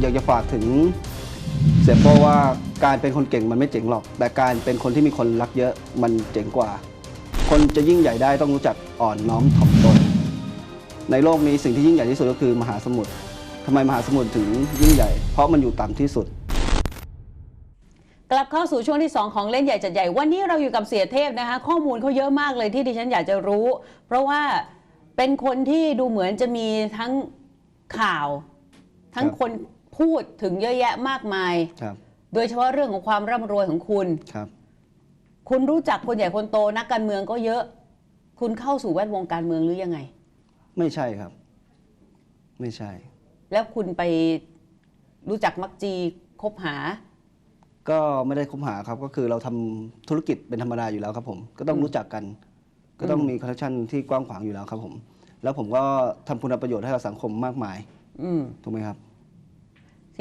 อยากจะฝากถึงเสียโป้ว่าการเป็นคนเก่งมันไม่เจ๋งหรอก แต่การเป็นคนที่มีคนรักเยอะมันเจ๋งกว่า คนจะยิ่งใหญ่ได้ต้องรู้จักอ่อนน้อมถ่อมตน ในโลกนี้สิ่งที่ยิ่งใหญ่ที่สุดก็คือมหาสมุทรทำไมมหาสมุทรถึงยิ่งใหญ่ เพราะมันอยู่ต่ำที่สุดกลับเข้าสู่ช่วงที่ 2 ของเล่นใหญ่จัดใหญ่ วันนี้เราอยู่กับเสียเทพนะคะ ข้อมูลเขาเยอะมากเลยที่ดิฉันอยากจะรู้ เพราะว่าเป็นคนที่ดูเหมือนจะมีทั้งข่าว ทั้งครับคน พูดถึงเยอะแยะมากมาย ครับ โดยเฉพาะเรื่องของความร่ำรวยของคุณ ครับ คุณรู้จักคนใหญ่คนโตนักการเมืองก็เยอะ คุณเข้าสู่แวดวงการเมืองหรือยังไง ไม่ใช่ครับ ไม่ใช่ แล้วคุณไปรู้จักมักจีคบหา ก็ไม่ได้คบหาครับ ก็คือเราทำธุรกิจเป็นธรรมดาอยู่แล้วครับผม ก็ต้องรู้จักกัน ก็ต้องมีคอนเนคชั่นที่กว้างขวางอยู่แล้วครับผม แล้วผมก็ทำคุณประโยชน์ให้กับสังคมมากมาย อืม ถูกไหมครับ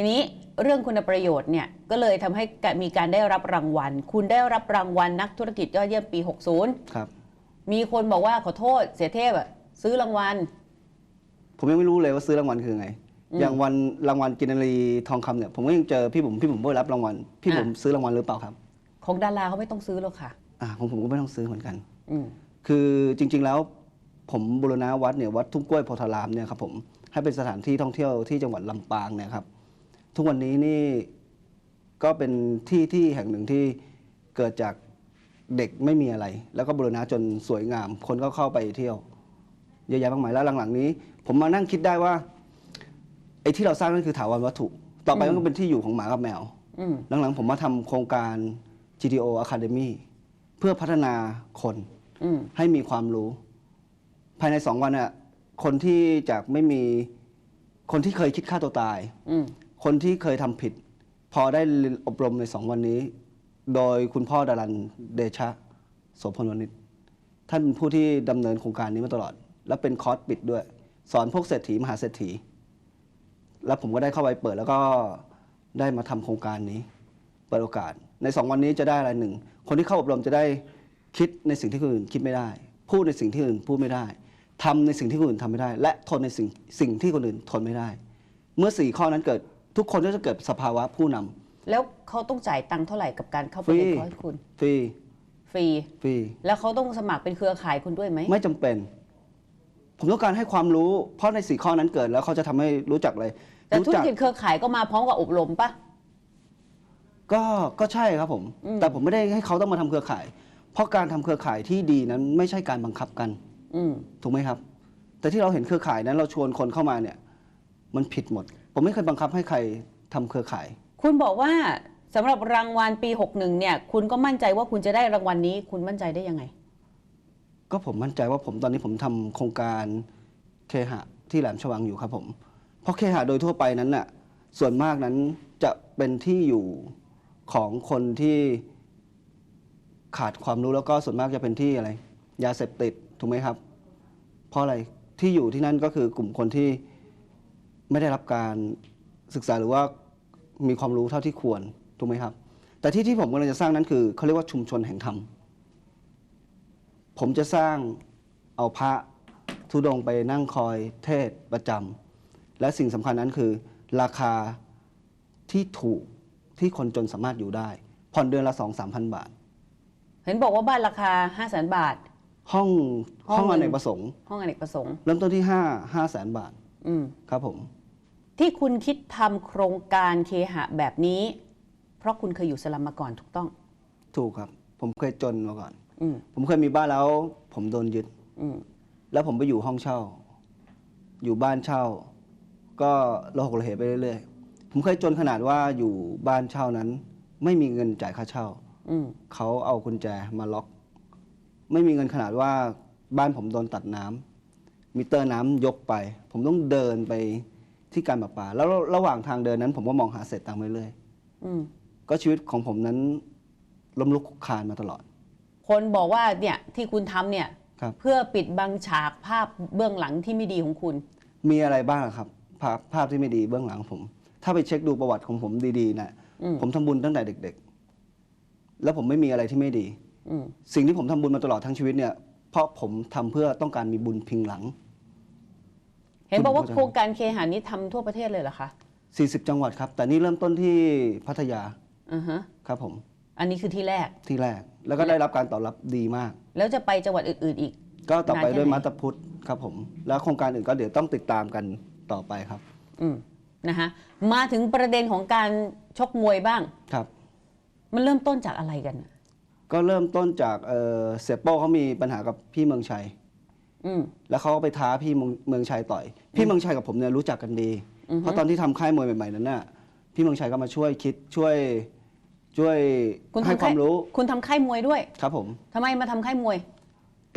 ทีนี้เรื่องคุณประโยชน์เนี่ยก็เลยทำให้มีการได้รับรางวัล คุณได้รับรางวัลนักธุรกิจยอดเยี่ยมปีครับ60มีคนบอกว่าขอโทษเสียเทพอะซื้อรางวัล ผมยังไม่รู้เลยว่าซื้อรางวัลคือไง อย่างวันรางวัลกินนารีทองคำเนี่ยผมก็ยังเจอพี่บุ๋มพี่บุ๋มก็รับรางวัล พี่บุ๋มซื้อรางวัลหรือเปล่าครับ ของดาราเขาไม่ต้องซื้อหรอกค่ะ อ่าของผมก็ไม่ต้องซื้อเหมือนกันอืมคือจริง ๆแล้ว ผมบูรณาวัดเนี่ยวัดทุ่งกล้วยโพธารามเนี่ยครับผมให้เป็นสถานที่ท่องเที่ยวที่จังหวัดลำปางเนี่ยครับ ทุกวันนี้นี่ก็เป็นที่ที่แห่งหนึ่งที่เกิดจากเด็กไม่มีอะไร แล้วก็บูรณะจนสวยงาม คนก็เข้าไปเที่ยวเยอะแยะมากมายแล้วหลังๆนี้ ผมมานั่งคิดได้ว่าไอ้ที่เราสร้างนั่นคือถาวรวัตถุ ต่อไปมันก็เป็นที่อยู่ของหมากับแมวอืมหลังๆผมมาทำโครงการ GTO Academy เพื่อพัฒนาคนอืมให้มีความรู้ ภายในสองวันน่ะคนที่จากไม่มีคนที่เคยคิดฆ่าตัวตายอืม คนที่เคยทำผิด พอได้อบรมในสองวันนี้ โดยคุณพ่อดารันเดชะโสพลวณิชท่านเป็นผู้ที่ดำเนินโครงการนี้มาตลอด และเป็นคอร์สปิดด้วย สอนพวกเศรษฐีมหาเศรษฐี แล้วผมก็ได้เข้าไปเปิดแล้วก็ได้มาทำโครงการนี้ เปิดโอกาส ในสองวันนี้จะได้อะไรหนึ่ง คนที่เข้าอบรมจะได้คิดในสิ่งที่คนอื่นคิดไม่ได้ พูดในสิ่งที่คนอื่นพูดไม่ได้ทำในสิ่งที่คนอื่นทำไม่ได้ และทนในสิ่งสิ่งที่คนอื่นทนไม่ได้ เมื่อสี่ข้อนั้นเกิด ทุกคนก็จะเกิดสภาวะผู้นำแล้วเขาต้องจ่ายตังค์เท่าไหร่กับการเข้าไปฟรีเรียนคอร์สคุณฟรีฟรี ฟรี แล้วเขาต้องสมัครเป็นเครือข่ายคุณด้วยไหม ไม่จำเป็น ผมต้องการให้ความรู้ เพราะในสี่ข้อนั้นเกิดแล้วเขาจะทำให้รู้จักเลยแต่รู้ธุรจักกิจเครือข่ายก็มาพร้อมกับอบรมปะ ก็ก็ใช่ครับผม อืม แต่ผมไม่ได้ให้เขาต้องมาทำเครือข่าย เพราะการทำเครือข่ายที่ดีนั้นไม่ใช่การบังคับกัน อืม ถูกไหมครับ แต่ที่เราเห็นเครือข่ายนั้นเราชวนคนเข้ามาเนี่ย มันผิดหมด ผมไม่เคยบังคับให้ใครทำเครือข่าย คุณบอกว่าสำหรับรางวัลปี 61 เนี่ย คุณก็มั่นใจว่าคุณจะได้รางวัลนี้ คุณมั่นใจได้ยังไง ก็ผมมั่นใจว่าผมตอนนี้ผมทำโครงการเคหะที่แหลมฉวังอยู่ครับผม เพราะเคหะโดยทั่วไปนั้นน่ะส่วนมากนั้นจะเป็นที่อยู่ของคนที่ขาดความรู้แล้วก็ส่วนมากจะเป็นที่อะไร ยาเสพติดถูกไหมครับ เพราะอะไรที่อยู่ที่นั่นก็คือกลุ่มคนที่ ไม่ได้รับการศึกษาหรือว่ามีความรู้เท่าที่ควรถูกไหมครับ แต่ที่ที่ผมกำลังจะสร้างนั้นคือเขาเรียกว่าชุมชนแห่งธรรมผมจะสร้างเอาพระธุดงค์ไปนั่งคอยเทศน์ประจำและสิ่งสำคัญนั้นคือราคาที่ถูกที่คนจนสามารถอยู่ได้ ผ่อนเดือนละสองสามพันบาท เห็นบอกว่าบ้านราคา5 0 0 0 0 0บาท ห้องห้องห้องอหนึ่เนงกประสงค์ ห้องอเนกประสงค์ เริ่มต้นที่ห้าห้าแสนบาทอืมครับผม ที่คุณคิดทำโครงการเคหะแบบนี้ เพราะคุณเคยอยู่สลัมมาก่อนถูกต้อง ถูกครับ ผมเคยจนมาก่อน อืมผมเคยมีบ้านแล้ว ผมโดนยึด อืมแล้วผมไปอยู่ห้องเช่า อยู่บ้านเช่า ก็ระหกระเหไปเรื่อยๆ ผมเคยจนขนาดว่าอยู่บ้านเช่านั้น ไม่มีเงินจ่ายค่าเช่า อืมเขาเอากุญแจมาล็อก ไม่มีเงินขนาดว่าบ้านผมโดนตัดน้ำมิเตอร์น้ำยกไป ผมต้องเดินไป ที่การประปา แล้วระหว่างทางเดินนั้น ผมก็มองหาเศษตังค์ไปเรื่อยอืมก็ชีวิตของผมนั้นล้มลุกคลุกคลานมาตลอด คนบอกว่าเนี่ยที่คุณทำเนี่ย ครับ เพื่อปิดบังฉากภาพเบื้องหลังที่ไม่ดีของคุณ มีอะไรบ้างอะครับภาพภาพที่ไม่ดีเบื้องหลังผม ถ้าไปเช็คดูประวัติของผมดีๆนะอืม ผมทำบุญตั้งแต่เด็ก ๆ แล้วผมไม่มีอะไรที่ไม่ดี อืม สิ่งที่ผมทำบุญมาตลอดทั้งชีวิตเนี่ยเพราะผมทำเพื่อต้องการมีบุญพิงหลัง เห็นบอกว่าคุณเข้าใจโครงการเคหานี้ทำทั่วประเทศเลยเหรอคะ 40 จังหวัดครับ แต่นี่เริ่มต้นที่พัทยาอือฮะครับผม อันนี้คือที่แรกที่แรก แล้วก็ได้รับการตอบรับดีมาก แล้วจะไปจังหวัดอื่น ๆ อีก ก็ต่อไปนานแค่ด้วยไหนมาตาพุทธครับผม แล้วโครงการอื่นก็เดี๋ยวต้องติดตามกันต่อไปครับ อืมนะคะมาถึงประเด็นของการชกมวยบ้างครับ มันเริ่มต้นจากอะไรกัน ก็เริ่มต้นจากเอ่อเสียโป้เขามีปัญหากับพี่เมืองชัย อืม แล้วเขาก็ไปท้าพี่เมืองเมืองชัยต่อย พี่เมืองชัยกับผมเนี่ยรู้จักกันดีอือฮึเพราะตอนที่ทำค่ายมวยใหม่ ๆ นั้นน่ะ พี่เมืองชัยก็มาช่วยคิดช่วยช่วยคุณให้ทำความรู้คุณทำค่ายมวยด้วยครับผม ทำไมมาทำค่ายมวย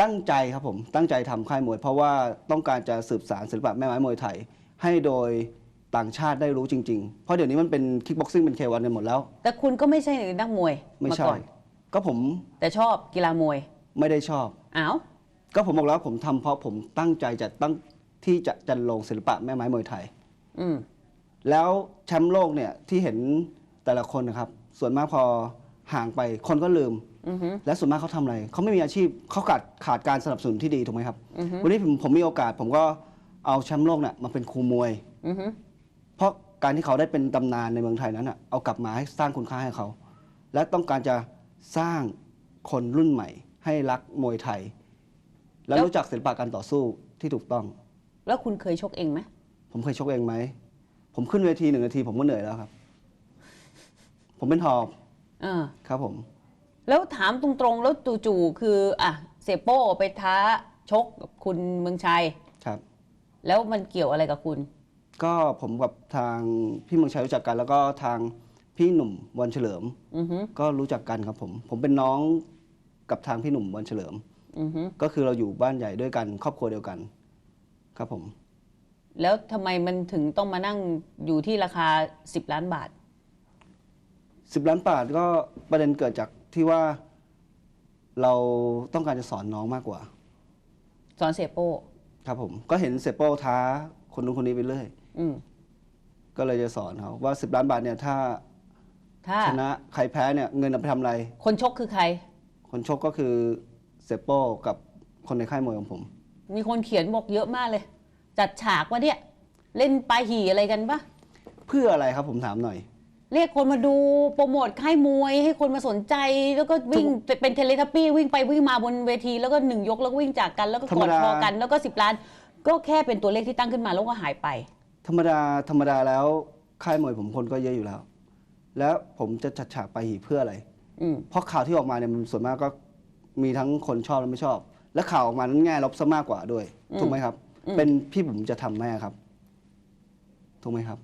ตั้งใจครับผมตั้งใจทำค่ายมวย เพราะว่าต้องการจะสืบสารศิลปะแม่ไม้มวยไทย ให้โดยต่างชาติได้รู้จริง ๆ เพราะเดี๋ยวนี้มันเป็นคิกบ็อกซิ่งเป็นเควันกันหมดแล้ว แต่คุณก็ไม่ใช่นักมวยไม่มาใช่ ก่อนก็ผมแต่ชอบกีฬามวยไม่ได้ชอบ อ้าว ก็ผมบอกแล้วผมทำเพราะผมตั้งใจจะตั้งที่จะจันลงศิลปะแม่ไม้มวยไทย อืม แล้วแชมป์โลกเนี่ยที่เห็นแต่ละคนนะครับ ส่วนมากพอห่างไปคนก็ลืม อือฮึ และส่วนมากเขาทำอะไร เขาไม่มีอาชีพเขาขาดขาดการสนับสนุนที่ดีถูกไหมครับ อือฮึ วันนี้ผมผมมีโอกาส ผมก็เอาแชมป์โลกเนี่ยมาเป็นครูมวย อือฮึ เพราะการที่เขาได้เป็นตำนานในเมืองไทยนั้นอะเอากลับมาให้สร้างคุณค่าให้เขา และต้องการจะสร้างคนรุ่นใหม่ ให้รักมวยไทย และรู้จักศิลปะการต่อสู้ที่ถูกต้อง แล้วคุณเคยชกเองไหมผมเคยชกเองไหม ผมขึ้นเวทีหนึ่งนาทีผมก็เหนื่อยแล้วครับ ผมเป็นหอบเออครับผม แล้วถามตรงๆ แล้วจู่ๆคือ อะเซโป้ไปท้าชกกับคุณเมืองชัย ครับ แล้วมันเกี่ยวอะไรกับคุณ ก็ผมกับทางพี่เมืองชัยรู้จักกัน แล้วก็ทางพี่หนุ่มวันเฉลิม อือฮึก็รู้จักกันครับผม ผมเป็นน้องกับทางพี่หนุ่มวันเฉลิม อือฮึก็คือเราอยู่บ้านใหญ่ด้วยกันครอบครัวเดียวกัน ครับผม แล้วทำไมมันถึงต้องมานั่งอยู่ที่ราคา 10 ล้านบาท สิบล้านบาทก็ประเด็นเกิดจากที่ว่า เราต้องการจะสอนน้องมากกว่า สอนเซโป้ครับผม ก็เห็นเซโป้ท้าคนนู้นคนนี้ไปเรื่อยอืมก็เลยจะสอนเขาว่าสิบล้านบาทเนี่ยถ้าถ้าชนะใครแพ้เนี่ยเงินเอาไปทำอะไร คนชกคือใคร คนชกก็คือ เซโป้กับคนในค่ายมวยของผม มีคนเขียนบอกเยอะมากเลย จัดฉากว่าเนี่ย เล่นปลาหี่อะไรกันปะเพื่ออะไรครับผมถามหน่อย เรียกคนมาดูโปรโมทค่ายมวย ให้คนมาสนใจแล้วก็วิ่งเป็นเทเลทัปปี้วิ่งไปวิ่งมาบนเวทีแล้วก็หนึ่งยกแล้วก็วิ่งจากกันแล้วก็ธรกรมอดดา คอกันแล้วก็สิบล้าน ก็แค่เป็นตัวเลขที่ตั้งขึ้นมาแล้วก็หายไป ธรรมดาธรรมดาแล้วค่ายมวยผมคนก็เยอะอยู่แล้ว แล้วผมจะจัดฉากไปหีเพื่ออะไร อืม เพราะข่าวที่ออกมาเนี่ยมันส่วนมากก็ มีทั้งคนชอบและไม่ชอบ และข่าวออกมานั้นแง่ลบซะมากกว่าด้วยอืมถูกไหมครับอืมเป็นพี่ผมจะทำแม่ครับถูกไหมครับ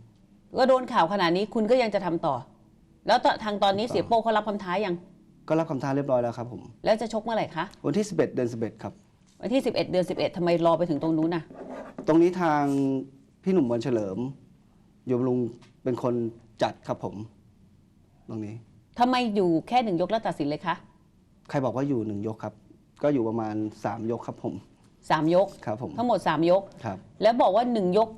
ก็โดนข่าวขนาดนี้คุณก็ยังจะทำต่อ แล้วตทางตอนนี้ต่อเสียโป้เขารับคำท้ายัง ก็รับคำท้าเรียบร้อยแล้วครับผมแล้วจะชกเมื่อไหร่คะวันที่ 11 เดือน 11 ครับ วันที่ 11 เดือน 11ทำไมรอไปถึงตรงนู้นน่ะ ตรงนี้ทางพี่หนุ่มวันเฉลิมโยมลุงเป็นคนจัดครับผม ตรงนี้ทำไมอยู่แค่หนึ่งยกแล้วตัดสินเลยคะ ใครบอกว่าอยู่หนึ่งยกครับ ก็อยู่ประมาณ3ยกครับผมสามยก ครับผมทั้งหมด3ยก ครับ แล้วบอกว่าหนึ่งยก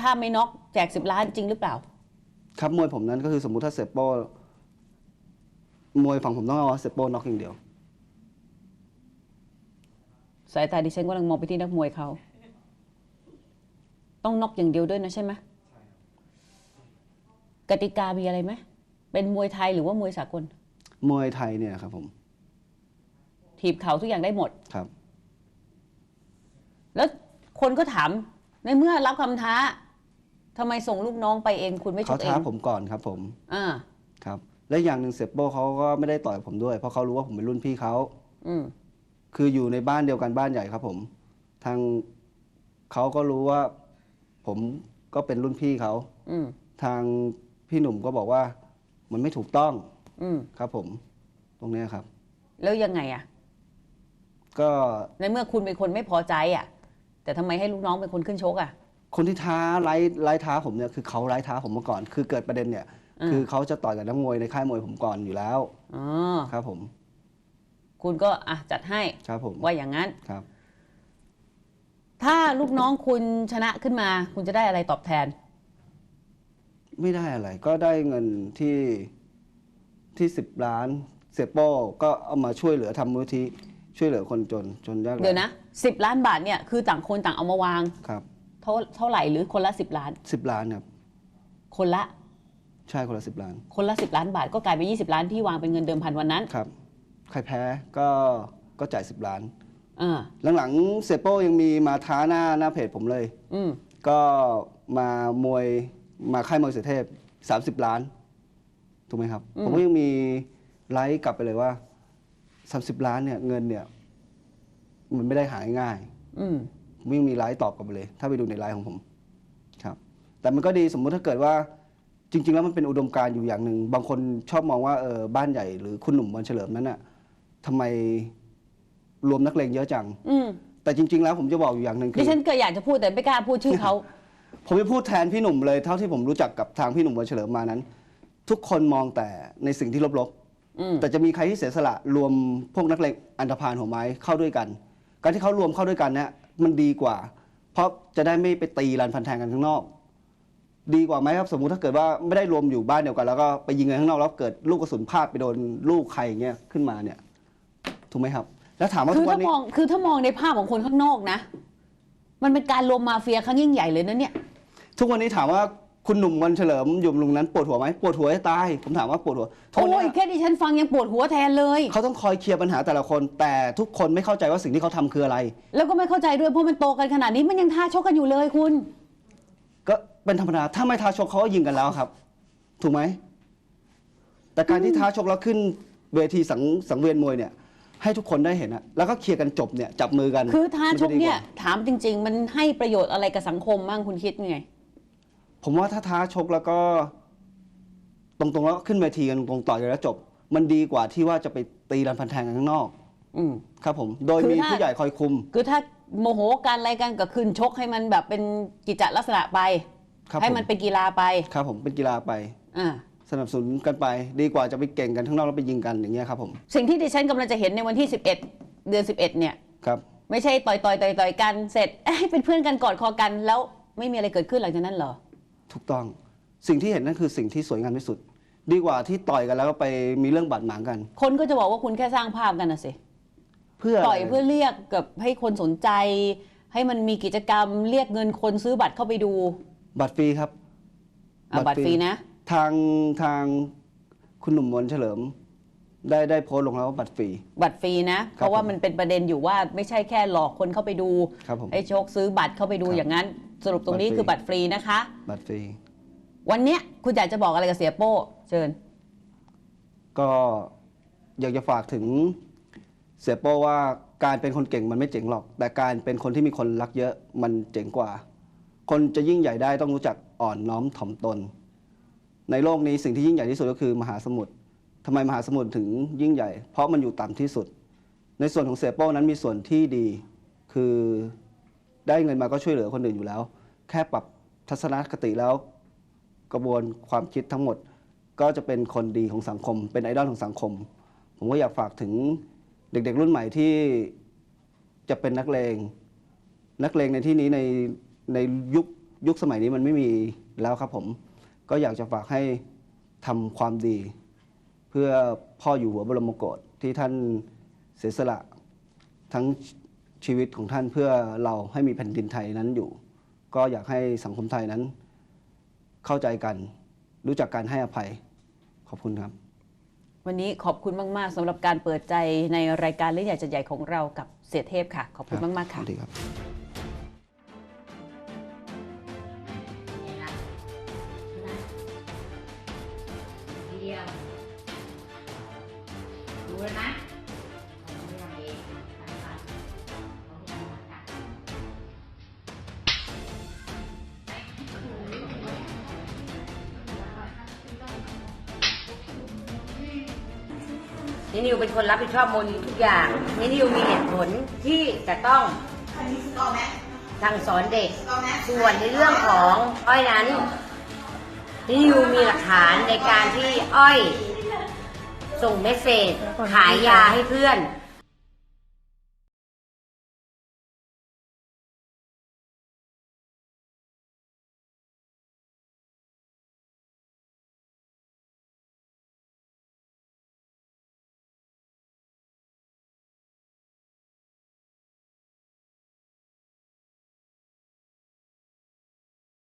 ถ้าไม่น็อกแจก10ล้านจริงหรือเปล่า ครับมวยผมนั้นก็คือสมมุติถ้าเซปโป้มวยฝั่งผมต้องเอาเซปโป้น็อกอย่างเดียว สายตาดิฉันกำลังมองไปที่นักมวยเขา ต้องน็อกอย่างเดียวด้วยนะใช่ไหมกติกามีอะไรไหมเป็นมวยไทยหรือว่ามวยสากล มวยไทยเนี่ยครับผม ถีบเข่าทุกอย่างได้หมด ครับ แล้วคนก็ถาม ในเมื่อรับคำท้าทำไมส่งลูกน้องไปเอง คุณไม่ชเขากเอท้างผมก่อนครับผม อ่าครับ และอย่างหนึ่งเซปโป้เขาก็ไม่ได้ต่อยผมด้วย เพราะเขารู้ว่าผมเป็นรุ่นพี่เขา อืม คืออยู่ในบ้านเดียวกันบ้านใหญ่ครับผม ทางเขาก็รู้ว่า ผมก็เป็นรุ่นพี่เขา อืม ทางพี่หนุ่มก็บอกว่า มันไม่ถูกต้องอืม ครับผม ตรงเนี้ยครับ แล้วยังไงอะ ก็ในเมื่อคุณเป็นคนไม่พอใจอะแต่ทำไมให้ลูกน้องเป็นคนขึ้นชกอะคนที่ท้าไล่ไล่ท้าผมเนี่ยคือเขาไล่ท้าผมมาก่อน คือเกิดประเด็นเนี่ย อืม คือเขาจะต่อยกับนักมวยในค่ายมวยผมก่อนอยู่แล้วอ๋อครับผมคุณก็อะจัดให้ครับผมว่าอย่างนั้น ครับ ถ้าลูกน้องคุณชนะขึ้นมา คุณจะได้อะไรตอบแทน ไม่ได้อะไร ก็ได้เงินที่ที่สิบล้าน เสียโป้ก็เอามาช่วยเหลือทำมูลที่ ช่วยเหลือคนจนจนยากไร้เดี๋ยวนะสิบล้านบาทเนี่ยคือต่างคนต่างเอามาวางครับเท่าเท่าไหร่หรือคนละสิบล้าน สิบล้านครับคนละใช่คนละสิบล้าน คนละ10ล้านบาทก็กลายเป็น20ล้านที่วางเป็นเงินเดิมพันวันนั้นครับ ใครแพ้ก็ก็จ่ายสิบล้านอ่าหลังๆเซโป้ยังมีมาท้าหน้าหน้าเพจผมเลย อืมก็มามวยมาค่ายมวยเสือเทพ30ล้านถูกไหมครับอืมผมก็ยังมีไลฟ์กลับไปเลยว่า 30ล้านเนี่ยเงินเนี่ยมันไม่ได้หาง่ายอืมๆผมยังมีไลฟ์ตอบกลับไปเลย ถ้าไปดูในไลฟ์ของผม ครับ แต่มันก็ดีสมมุติถ้าเกิดว่า จริง ๆ แล้วมันเป็นอุดมการณ์อยู่อย่างหนึ่งบางคนชอบมองว่าเออบ้านใหญ่หรือคุณหนุ่มวันเฉลิมนั้นน่ะทำไมรวมนักเลงเยอะจัง อืมแต่จริง ๆ แล้วผมจะบอกอยู่อย่างหนึ่งคืดิอ ฉันก็อยากจะพูดแต่ไม่กล้าพูดชื่อเขา ผมจะพูดแทนพี่หนุ่มเลยเท่าที่ผมรู้จักกับทางพี่หนุ่มวันเฉลิมมานั้น ทุกคนมองแต่ในสิ่งที่ลบอืมๆ แต่จะมีใครที่เสียสละรวมพวกนักเลงอันธพาลหัวไม้เข้าด้วยกัน การที่เขารวมเข้าด้วยกันเนี่ยมันดีกว่า เพราะจะได้ไม่ไปตีรันพันแทงกันข้างนอก ดีกว่าไหมครับสมมุติถ้าเกิดว่าไม่ได้รวมอยู่บ้านเดียวกัน แล้วก็ไปยิงกันข้างนอกแล้วเกิดลูกกระสุนพลาดไปโดนลูกใครอย่างเงี้ยขึ้นมาเนี่ย ถูกไหมครับ แล้วถามว่าคืทุอกวัถ้านนี้มองคือถ้ามองในภาพของคนข้างนอกนะ มันเป็นการรวมมาเฟียครั้งยิ่งใหญ่เลยนะเนี่ย ทุกวันนี้ถามว่า คุณหนุ่มวันเฉลิมอยู่บำรุงนั้นปวดหัวไหมปวดหัวให้ตาย ผมถามว่าปวดหัวทุกวันโอ้ยนี้แค่ดิฉันฟังยังปวดหัวแทนเลย เขาต้องคอยเคลียร์ปัญหาแต่ละคน แต่ทุกคนไม่เข้าใจว่าสิ่งที่เขาทำคืออะไร แล้วก็ไม่เข้าใจด้วยเพราะมันโตกันขนาดนี้มันยังท้าชกกันอยู่เลยคุณ ก็เป็นธรรมดาถ้าไม่ท้าชกเขาก็ยิงกันแล้วครับ ถูกไหมแต่การที่ท้าชกแล้วขึ้นเวทีสังสังเวียนมวยเนี่ย ให้ทุกคนได้เห็นอะแล้วก็เคลียร์กันจบเนี่ยจับมือกันคือท้าชกมัจะดีเนี่ยว่าถามจริง ๆ มันให้ประโยชน์อะไรกับสังคมบ้างคุณคิดไง ผมว่าถ้าท้าชกแล้วก็ ตรงๆแล้วขึ้นเวทีกันตรงๆต่อยกันแล้วจบ มันดีกว่าที่ว่าจะไปตีรันพันแทงกันข้างนอก อืม ครับผม โดยคือมีถ้า ผู้ใหญ่คอยคุม คือถ้าโมโหกันอะไรกันก็ขึ้นชกให้มันแบบเป็นกิจลักษณะไป ครับให้ผมมันเป็นกีฬาไปครับผมเป็นกีฬาไป อ่า สนับสนุนกันไป ดีกว่าจะไปเก่งกันข้างนอกแล้วไปยิงกันอย่างเงี้ยครับผม สิ่งที่ดิฉันกำลังจะเห็นในวันที่ 11 เดือน 11 เนี่ย ครับ ไม่ใช่ต่อยต่อยต่อยต่อยกันเสร็จเอ้ยเป็นเพื่อนกันกอดคอกันแล้วไม่มีอะไรเกิดขึ้นหลังจากนั้นเหรอ ถูกต้อง สิ่งที่เห็นนั่นคือสิ่งที่สวยงามที่สุด ดีกว่าที่ต่อยกันแล้วก็ไปมีเรื่องบาดหมางกัน คนก็จะบอกว่าคุณแค่สร้างภาพกันนะสิเพื่อต่อยเพื่อเรียกกับให้คนสนใจ ให้มันมีกิจกรรมเรียกเงินคนซื้อบัตรเข้าไปดู บัตรฟรีครับอะบัตรฟรีนะ ทางทางคุณหนุ่มมนเฉลิม ได้ได้โพสต์ลงแล้วว่าบัตรฟรี บัตรฟรีนะ เพราะว่ามันเป็นประเด็นอยู่ว่าไม่ใช่แค่หลอกคนเข้าไปดู ครับผม ให้โชคซื้อบัตรเข้าไปดูครับ อย่างนั้น สรุปตรงนี้บัตรฟรีคือบัตรฟรีนะคะ บัตรฟรี วันเนี้ยคุณอยากจะบอกอะไรกับเสียโป้เชิญ ก็อยากจะฝากถึงเสียโป้ว่าการเป็นคนเก่งมันไม่เจ๋งหรอก แต่การเป็นคนที่มีคนรักเยอะมันเจ๋งกว่า คนจะยิ่งใหญ่ได้ต้องรู้จักอ่อนน้อมถ่อมตน ในโลกนี้สิ่งที่ยิ่งใหญ่ที่สุดก็คือมหาสมุทรทำไมมหาสมุทรถึงยิ่งใหญ่ เพราะมันอยู่ต่ำที่สุด ในส่วนของเสียโป้นั้นมีส่วนที่ดี คือ ได้เงินมาก็ช่วยเหลือคนอื่นอยู่แล้ว แค่ปรับทัศนคติแล้ว กระบวนความคิดทั้งหมด ก็จะเป็นคนดีของสังคม เป็นไอดอลของสังคม ผมก็อยากฝากถึงเด็กๆ รุ่นใหม่ที่จะเป็นนักเลงนักเลงในที่นี้ในในยุคยุคสมัยนี้มันไม่มีแล้วครับผม ก็อยากจะฝากให้ทำความดี เพื่อพ่ออยู่หัวบรมโกศที่ท่านเสียสละทั้ง ชีวิตของท่านเพื่อเราให้มีแผ่นดินไทยนั้นอยู่ ก็อยากให้สังคมไทยนั้น เข้าใจกัน รู้จักการให้อภัย ขอบคุณครับ วันนี้ขอบคุณมาก ๆสำหรับการเปิดใจในรายการเล่นใหญ่จัดใหญ่ของเรากับเสียเทพค่ะ ขอบคุณมากๆสค่ะวัสดีครับทีเดียวดูแล้วนะ นินิวเป็นคนรับผิดชอบโมนิวทุกอย่างนินิวมีเหตุผลที่จะต้องสั่งสอนเด็ก ส่วนในเรื่องของอ้อยนั้นนินิวมีหลักฐานในการที่อ้อย ส่งเมสเซจขายยาให้เพื่อน